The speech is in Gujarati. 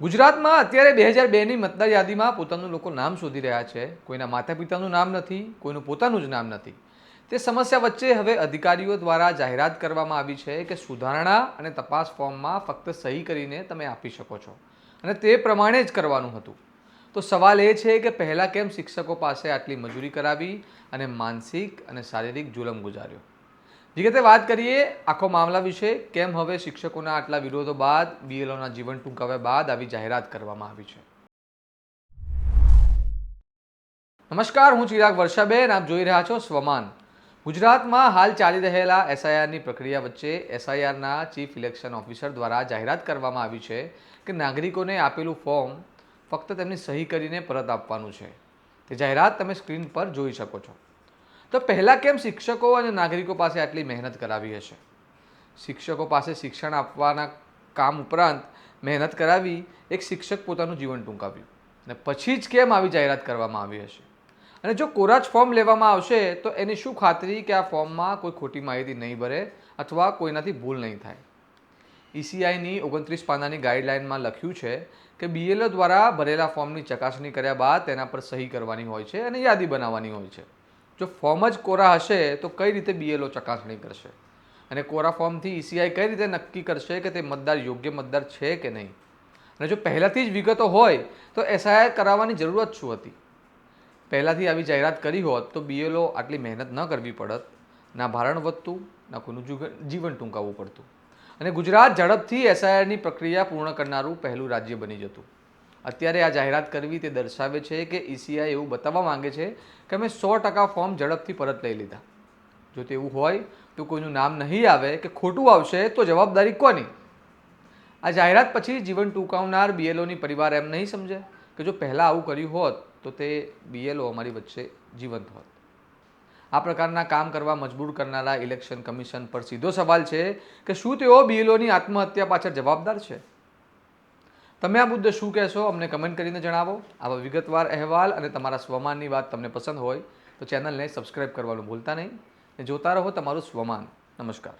ગુજરાતમાં અત્યારે બે હજાર બેની મતદાર યાદીમાં પોતાનું લોકો નામ શોધી રહ્યા છે. કોઈના માતા પિતાનું નામ નથી, કોઈનું પોતાનું જ નામ નથી. તે સમસ્યા વચ્ચે હવે અધિકારીઓ દ્વારા જાહેરાત કરવામાં આવી છે કે સુધારણા અને તપાસ ફોર્મમાં ફક્ત સહી કરીને તમે આપી શકો છો. અને તે પ્રમાણે જ કરવાનું હતું. તો સવાલ એ છે કે પહેલાં કેમ શિક્ષકો પાસે આટલી મજૂરી કરાવી અને માનસિક અને શારીરિક જુલમ ગુજાર્યો? વિગતે વાત કરીએ આખો મામલા વિશે. કેમ હવે શિક્ષકોના આટલા વિરોધો બાદ, બીએલઓના જીવન ટૂંકાવ્યા બાદ આવી જાહેરાત કરવામાં આવી છે? નમસ્કાર, હું ચિરાગ વર્ષાબેન. આપ જોઈ રહ્યા છો સ્વમાન. ગુજરાતમાં હાલ ચાલી રહેલા એસઆઈઆરની પ્રક્રિયા વચ્ચે એસઆઈઆરના ચીફ ઇલેક્શન ઓફિસર દ્વારા જાહેરાત કરવામાં આવી છે કે નાગરિકોને આપેલું ફોર્મ ફક્ત તેમની સહી કરીને પરત આપવાનું છે. તે જાહેરાત તમે સ્ક્રીન પર જોઈ શકો છો. તો પહેલાં કેમ શિક્ષકો અને નાગરિકો પાસે આટલી મહેનત કરાવી હશે? શિક્ષકો પાસે શિક્ષણ આપવાના કામ ઉપરાંત મહેનત કરાવી એક શિક્ષક પોતાનું જીવન ટૂંકાવ્યું. અને પછી જ કેમ આવી જાહેરાત કરવામાં આવી હશે? અને જો કોરા જ ફોર્મ લેવામાં આવશે, તો એની શું ખાતરી કે આ ફોર્મમાં કોઈ ખોટી માહિતી નહીં ભરે અથવા કોઈનાથી ભૂલ નહીં થાય? ઈસીઆઈની ઓગણત્રીસ પાનાની ગાઈડલાઇનમાં લખ્યું છે કે બીએલઓ દ્વારા ભરેલા ફોર્મની ચકાસણી કર્યા બાદ તેના પર સહી કરવાની હોય છે અને યાદી બનાવવાની હોય છે. જો ફોર્મ જ કોરા હશે, તો કઈ રીતે બીએલઓ ચકાસણી કરશે? અને કોરા ફોર્મથી ઈસીઆઈ કઈ રીતે નક્કી કરશે કે તે મતદાર યોગ્ય મતદાર છે કે નહીં? અને જો પહેલાંથી જ વિગતો હોય, તો એસઆઈઆર કરાવવાની જરૂરત શું હતી? પહેલાંથી આવી જાહેરાત કરી હોત, તો બીએલઓ આટલી મહેનત ન કરવી પડત. ના ભારણ વધતું, ના કોઈનું જીવન ટૂંકાવવું પડતું. અને ગુજરાત ઝડપથી એસઆઈઆરની પ્રક્રિયા પૂર્ણ કરનારું પહેલું રાજ્ય બની જતું. અત્યારે આ જાહેરાત કરવી તે દર્શાવે છે કે ઈસીઆઈ એવું બતાવવા માંગે છે કે અમે સો ટકા ફોર્મ ઝડપથી પરત લઈ લીધા. જો તેવું હોય તો કોઈનું નામ નહીં આવે કે ખોટું આવશે તો જવાબદારી કોની? આ જાહેરાત પછી જીવન ટૂંકાવનાર બીએલઓની પરિવાર એમ નહીં સમજે કે જો પહેલાં આવું કર્યું હોત તો તે બીએલઓ અમારી વચ્ચે જીવંત હોત. આ પ્રકારના કામ કરવા મજબૂર કરનારા ઇલેક્શન કમિશન પર સીધો સવાલ છે કે શું તેઓ બીએલઓની આત્મહત્યા પાછળ જવાબદાર છે? તમે આ મુદ્દે શું કહેશો, અમને કમેન્ટ કરીને જણાવો. આવા વિગતવાર અહેવાલ અને તમારા સ્વમાનની વાત તમને પસંદ હોય, તો ચેનલને સબસ્ક્રાઇબ કરવાનું ભૂલતા નહીં. અને જોતા રહો તમારું સ્વમાન. નમસ્કાર.